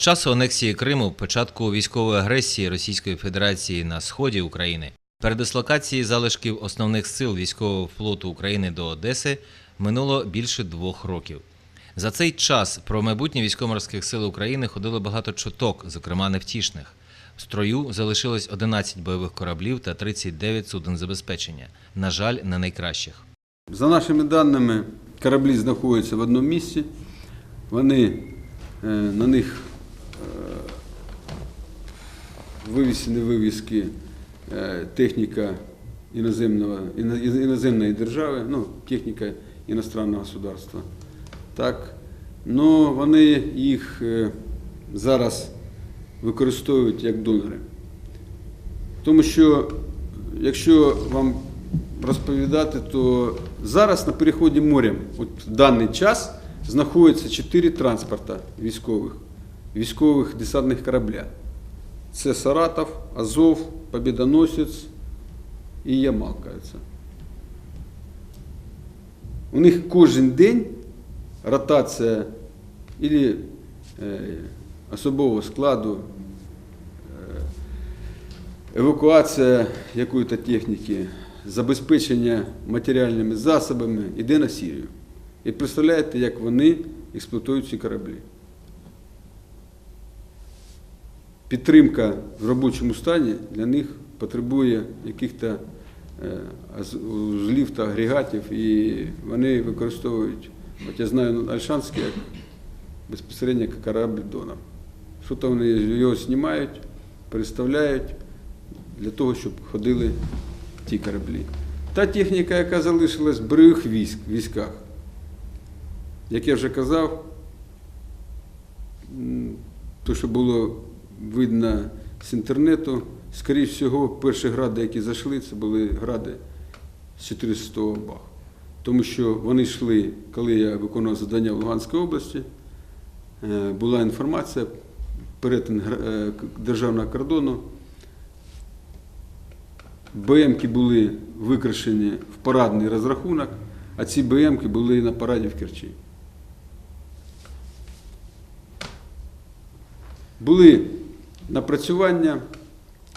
часу анексії Криму, початку військової агресії Російської Федерації на сході України, передислокації залишків основних сил військового флоту України до Одеси минуло більше двох років. За цей час про майбутнє військово-морських сил України ходило багато чуток, зокрема невтішних. В строю залишилось 11 бойових кораблів та 39 суден забезпечення. На жаль, не найкращих. За нашими даними, кораблі знаходяться в одному місці. Вони е, на них вивісені вивіски е, техніка іноземної держави, ну, техніка іностранного государства. Так. Ну, вони їх е, зараз використовують як донори. Тому що, якщо вам розповідати, то зараз на переході морем, от в даний час, знаходяться чотири транспорта військових, військових десантних корабля. Це Саратов, Азов, Побєдоносець і Ямал. У них кожен день ротація или е, особового складу, е, евакуація якоїсь техніки, забезпечення матеріальними засобами йде на Сірію. І представляєте, як вони експлуатують ці кораблі. Підтримка в робочому стані для них потребує яких-то е, узлів та агрегатів, і вони використовують, от я знаю Альшанський як безпосередньо як корабль донор. Що то вони його знімають, переставляють для того, щоб ходили ті кораблі. Та техніка, яка залишилась в бойових військ, військах, як я вже казав, то, що було видно з інтернету, скоріш всього, перші гради, які зайшли, це були гради з 400 бах. Тому що вони йшли, коли я виконував завдання в Луганській області, е, була інформація, перетин е, державного кордону. БМки були викрашені в парадний розрахунок, а ці БМки були на параді в Керчі. Були напрацювання,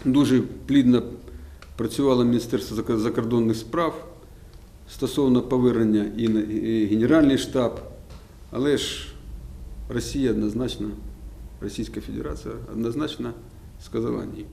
дуже плідно працювало Міністерство зак- закордонних справ стосовно повернення і Генеральний штаб, але ж Росія однозначно, Російська Федерація однозначно сказала ні.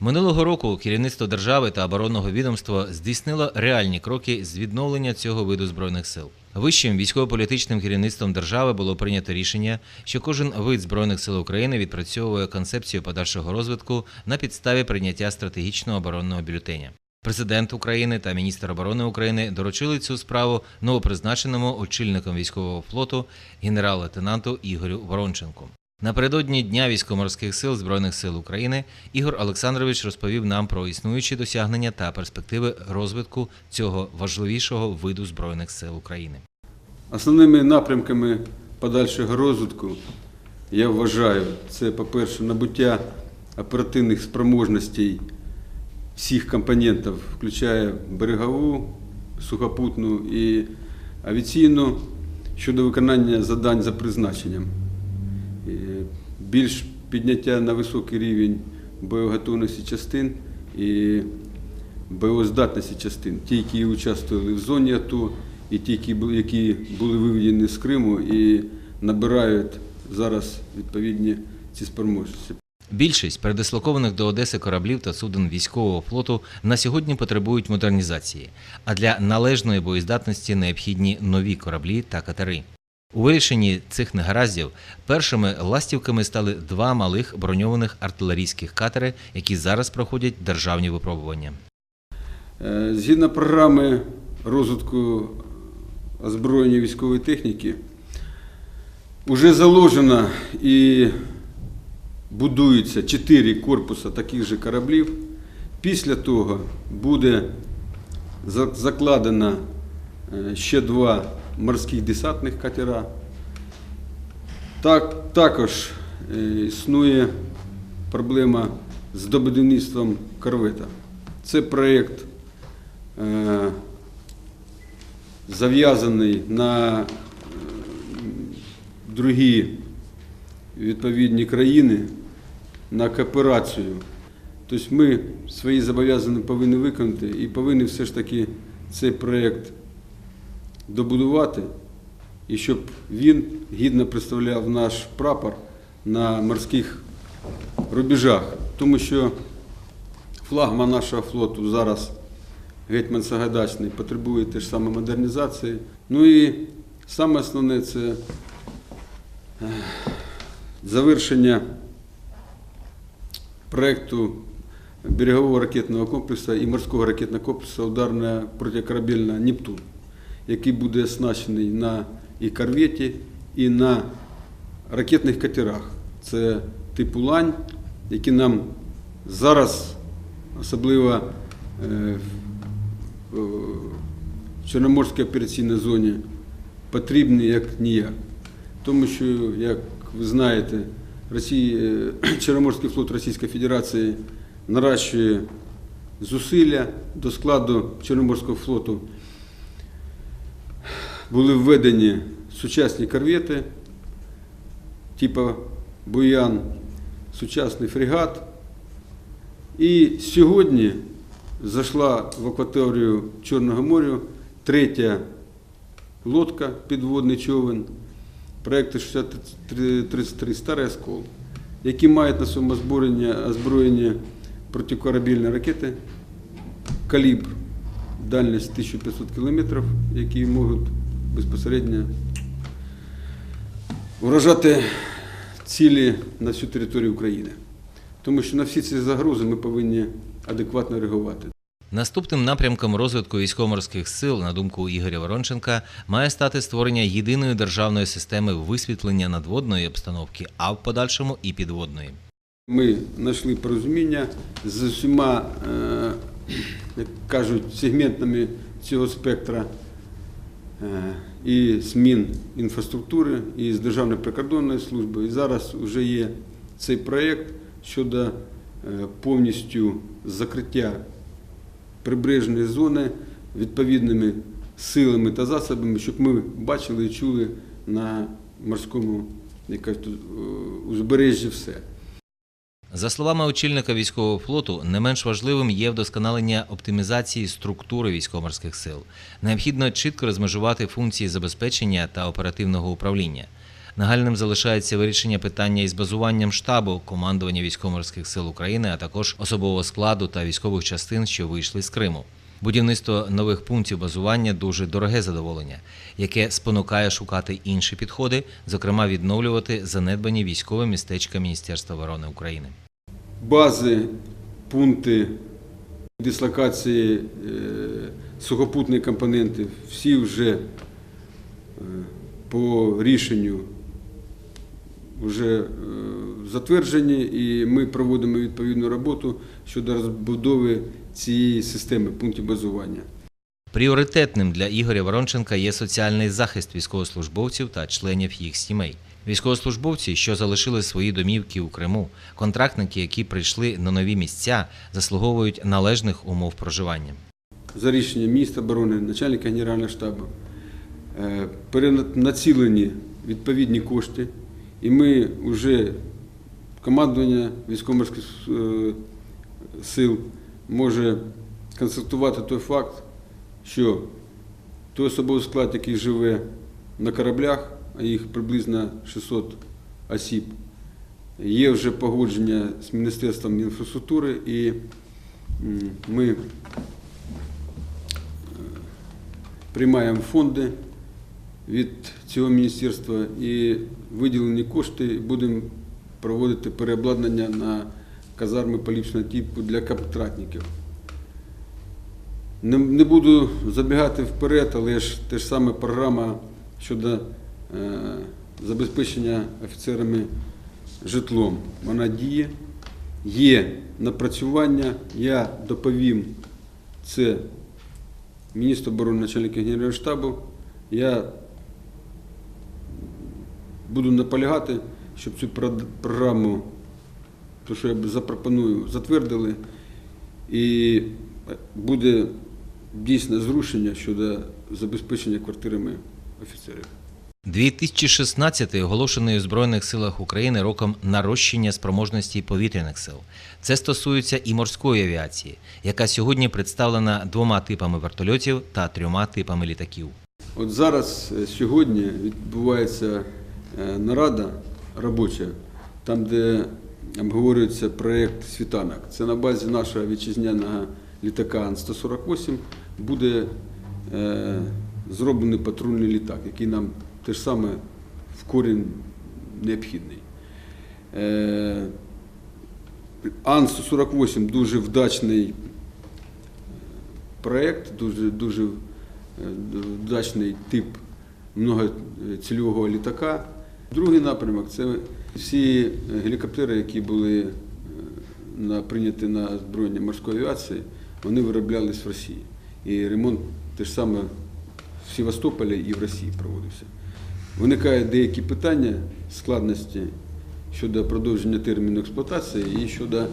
Минулого року керівництво держави та оборонного відомства здійснило реальні кроки з відновлення цього виду збройних сил. Вищим військово-політичним керівництвом держави було прийнято рішення, що кожен вид збройних сил України відпрацьовує концепцію подальшого розвитку на підставі прийняття стратегічного оборонного бюлетеня. Президент України та міністр оборони України доручили цю справу новопризначеному очільником військового флоту генерал-лейтенанту Ігорю Воронченку. Напередодні Дня військово-морських сил Збройних сил України Ігор Олександрович розповів нам про існуючі досягнення та перспективи розвитку цього важливішого виду збройних сил України. Основними напрямками подальшого розвитку, я вважаю, це, по-перше, набуття оперативних спроможностей всіх компонентів, включає берегову, сухопутну і авіаційну щодо виконання завдань за призначенням. Більш підняття на високий рівень боєготовності частин і боєздатності частин, ті, які участвували в зоні АТО, і ті, які були виведені з Криму і набирають зараз відповідні ці спроможності. Більшість передислокованих до Одеси кораблів та суден військового флоту на сьогодні потребують модернізації, а для належної боєздатності необхідні нові кораблі та катери. У вирішенні цих негараздів першими ластівками стали два малих броньованих артилерійських катери, які зараз проходять державні випробування. Е, Згідно програми розвитку озброєння військової техніки, вже заложено і будується чотири корпуси таких же кораблів. Після того буде закладено е, ще два морських десантних катера. Так, також е, існує проблема з добудівництвом корвета. Це проєкт е, зав'язаний на е, другі відповідні країни на кооперацію. Тобто ми свої зобов'язання повинні виконати і повинні все ж таки цей проєкт добудувати, і щоб він гідно представляв наш прапор на морських рубежах. Тому що флагман нашого флоту зараз гетьман Сагайдачний потребує теж саме модернізації. Ну і саме основне це е, завершення проєкту берегового ракетного комплексу і морського ракетного комплексу ударна протикорабельна Нептун, який буде оснащений на і корветі, і на ракетних катерах. Це типу лань, які нам зараз, особливо е, в в Чорноморській операційній зоні, потрібні як ніяк. Тому що, як ви знаєте, Росія, е, Чорноморський флот Російської Федерації наращує зусилля до складу Чорноморського флоту. Були введені сучасні корвети, типу Буян, сучасний фрегат. І сьогодні зайшла в акваторію Чорного моря третя лодка, підводний човен, проєкту 6033 Старий Оскол, які мають на своєму озброєнні протикорабельні ракети калібр, дальність 1500 км, які можуть безпосередньо вражати цілі на всю територію України. Тому що на всі ці загрози ми повинні адекватно реагувати. Наступним напрямком розвитку військово-морських сил, на думку Ігоря Воронченка, має стати створення єдиної державної системи висвітлення надводної обстановки, а в подальшому і підводної. Ми знайшли порозуміння з усіма, е, як кажуть, сегментами цього спектра і з Мінінфраструктури, і з Державної прикордонної служби. І зараз вже є цей проєкт щодо е, повністю закриття прибережної зони відповідними силами та засобами, щоб ми бачили і чули на морському е, узбережжі все. За словами очільника військового флоту, не менш важливим є вдосконалення оптимізації структури військово-морських сил. Необхідно чітко розмежувати функції забезпечення та оперативного управління. Нагальним залишається вирішення питання із базуванням штабу командування військово-морських сил України, а також особового складу та військових частин, що вийшли з Криму. Будівництво нових пунктів базування дуже дороге задоволення, яке спонукає шукати інші підходи, зокрема відновлювати занедбані військові містечка Міністерства оборони України. бази, пункти дислокації е, сухопутних компонентів, всі вже е, по рішенню вже е, затверджені, і ми проводимо відповідну роботу щодо розбудови цієї системи пунктів базування. Пріоритетним для Ігоря Воронченка є соціальний захист військовослужбовців та членів їх сімей. Військовослужбовці, що залишили свої домівки у Криму, контрактники, які прийшли на нові місця, заслуговують належних умов проживання. за рішенням міністра оборони, начальника Генерального штабу, е, перенацілені відповідні кошти, і ми вже командування військово-морських е, сил може констатувати той факт, що той особовий склад, який живе на кораблях, а їх приблизно 600 осіб, є вже погодження з Міністерством інфраструктури, і ми приймаємо фонди від цього міністерства і виділені кошти будемо проводити переобладнання на казарми поліпшеного типу для контрактників. Не, не буду забігати вперед, але ж те ж саме програма щодо е, забезпечення офіцерами житлом. Вона діє, є напрацювання. Я доповім це міністр оборони, начальника Генерального штабу, я буду наполягати, щоб цю програму, то, що я запропоную, затвердили, і буде дійсне зрушення щодо забезпечення квартирами офіцерів. 2016-й оголошений у Збройних силах України роком нарощення спроможності повітряних сил. Це стосується і морської авіації, яка сьогодні представлена двома типами вертольотів та трьома типами літаків. От зараз е, сьогодні відбувається е, нарада робоча, там, де обговорюється проєкт світанок. Це на базі нашого вітчизняного літака Ан-148 буде е, зроблений патрульний літак, який нам те ж саме в корінь необхідний. Е, Ан-148 дуже вдачний проєкт, дуже, дуже е, вдачний тип многоцільового літака. Другий напрямок це всі гелікоптери, які були е, на, прийняті на озброєння морської авіації, вони вироблялись в Росії. І ремонт те ж саме в Севастополі і в Росії проводився. Виникають деякі питання складності щодо продовження терміну експлуатації і щодо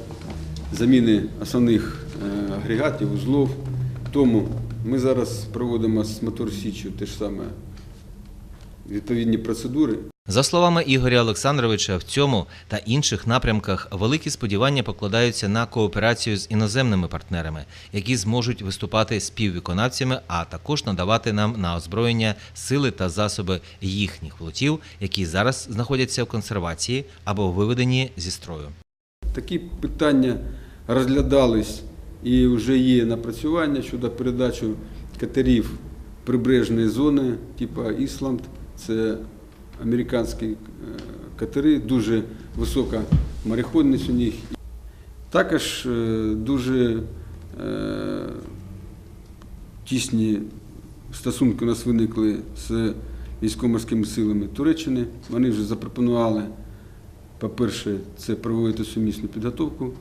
заміни основних е, агрегатів, узлов. Тому ми зараз проводимо з Мотор Січю те ж саме відповідні процедури. За словами Ігоря Олександровича, в цьому та інших напрямках великі сподівання покладаються на кооперацію з іноземними партнерами, які зможуть виступати співвиконавцями, а також надавати нам на озброєння сили та засоби їхніх флотів, які зараз знаходяться в консервації або виведені зі строю. Такі питання розглядались і вже є напрацювання щодо передачі катерів прибережної зони, типу Ісланд. Це американські е, катери, дуже висока мореходність у них. Також е, дуже е, тісні стосунки у нас виникли з військово-морськими силами Туреччини. Вони вже запропонували по-перше, це проводити сумісну підготовку.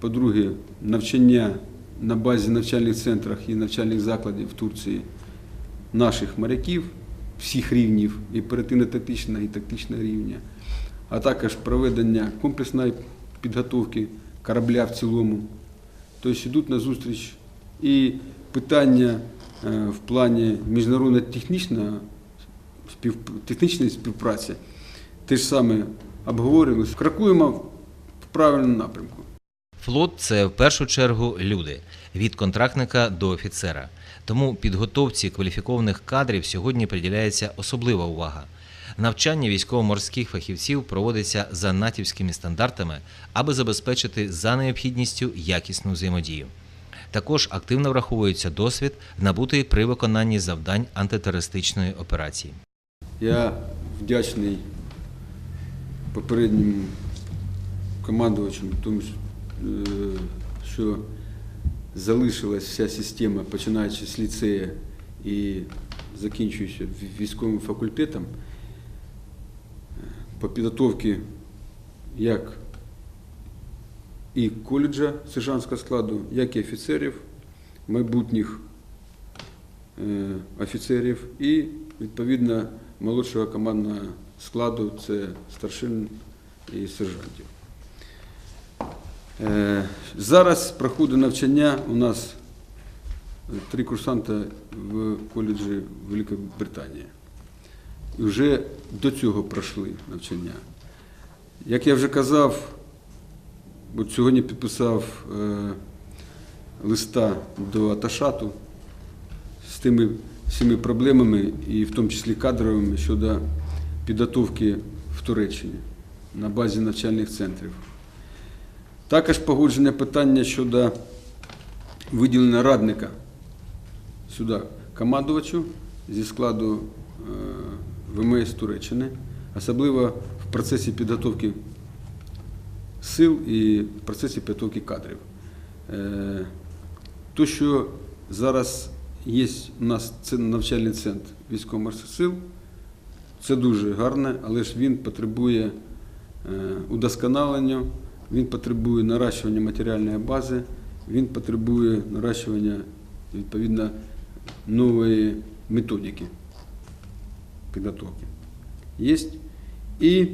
По-друге, навчання на базі навчальних центрів і навчальних закладів в Турції наших моряків всіх рівнів, і оперативно-тактичного, і тактичного рівня, а також проведення комплексної підготовки корабля в цілому. Тобто йдуть на зустріч і питання е, в плані міжнародно-технічного спів... технічної співпраці те ж саме обговорювалися. Крокуємо в правильному напрямку. Флот це в першу чергу люди від контрактника до офіцера. Тому підготовці кваліфікованих кадрів сьогодні приділяється особлива увага. Навчання військово-морських фахівців проводиться за натівськими стандартами, аби забезпечити за необхідністю якісну взаємодію. Також активно враховується досвід, набутий при виконанні завдань антитерористичної операції. Я вдячний попереднім командувачам, тому що, що залишилась вся система, починаючи з ліцею і закінчуючи військовим факультетом, е, по підготовці як і коледжа сержантського складу, як і офіцерів, майбутніх е, офіцерів і відповідно молодшого командного складу це старшин і сержантів. Е, Зараз проходить навчання у нас три курсанти в коледжі Великої Британії. І вже до цього пройшли навчання. Як я вже казав, от сьогодні підписав е, листа до Аташату з тими всіми проблемами, і в тому числі кадровими щодо підготовки в Туреччині на базі навчальних центрів. Також погоджене питання щодо виділення радника сюди командувачу зі складу е, ВМС Туреччини, особливо в процесі підготовки сил і в процесі підготовки кадрів. Е, То, що зараз є у нас навчальний центр військово-морських сил, це дуже гарно, але ж він потребує е, удосконалення, він потребує наращування матеріальної бази, він потребує наращування відповідно нової методики підготовки. Є. І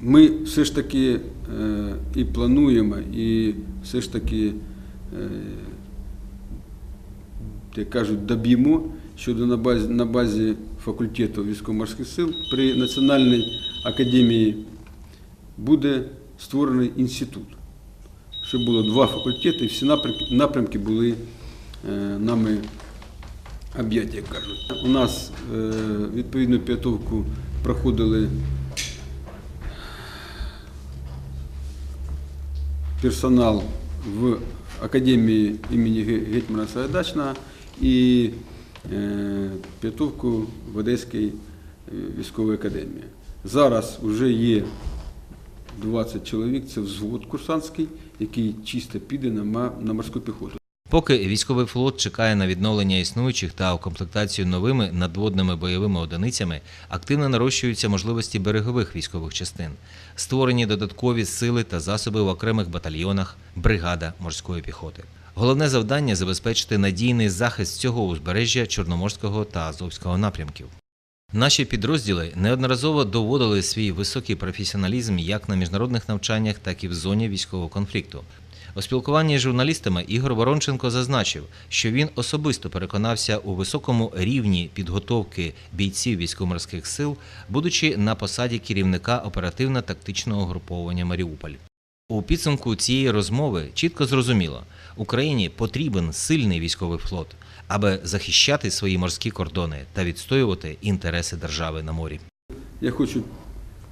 ми все ж таки е, і плануємо, і все ж таки, е, як кажуть, доб'ємо щодо на базі, на базі факультету військово-морських сил при Національній академії буде створений інститут. Щоб було два факультети, і всі напрямки, напрямки були е, нами об'яті, як кажуть. У нас е, відповідну підготовку проходили персонал в Академії імені Гетьмана Сагайдачного і підготовку в Одеській е, військовій академії. Зараз вже є 20 чоловік, це взвод курсантський, який чисто піде на морську піхоту. Поки військовий флот чекає на відновлення існуючих та укомплектацію новими надводними бойовими одиницями, активно нарощуються можливості берегових військових частин, створені додаткові сили та засоби в окремих батальйонах, бригада морської піхоти. Головне завдання забезпечити надійний захист цього узбережжя Чорноморського та Азовського напрямків. Наші підрозділи неодноразово доводили свій високий професіоналізм як на міжнародних навчаннях, так і в зоні військового конфлікту. У спілкуванні з журналістами Ігор Воронченко зазначив, що він особисто переконався у високому рівні підготовки бійців військово-морських сил, будучи на посаді керівника оперативно-тактичного груповання Маріуполь. У підсумку цієї розмови чітко зрозуміло, Україні потрібен сильний військовий флот, аби захищати свої морські кордони та відстоювати інтереси держави на морі. Я хочу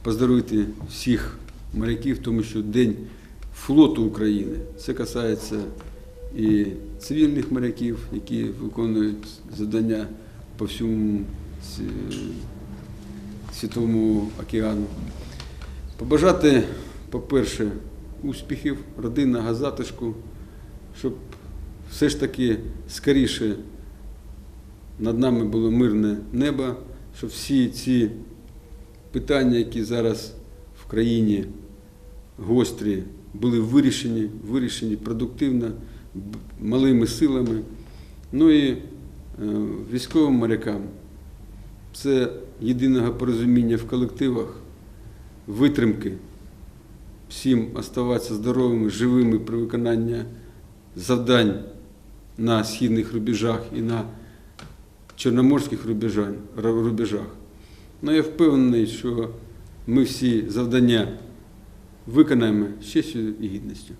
поздоровити всіх моряків, тому що День флоту України. Це касається і цивільних моряків, які виконують завдання по всьому світовому океану. Побажати, по-перше, успіхів, родинного затишку, щоб все ж таки скоріше над нами було мирне небо, щоб всі ці питання, які зараз в країні гострі, були вирішені, вирішені продуктивно, малими силами. Ну і е, військовим морякам. Це єдиного порозуміння в колективах, витримки, всім оставатися здоровими, живими при виконанні завдань на східних рубежах і на чорноморських рубежах. Ну, я впевнений, що ми всі завдання виконаємо честю і гідністю.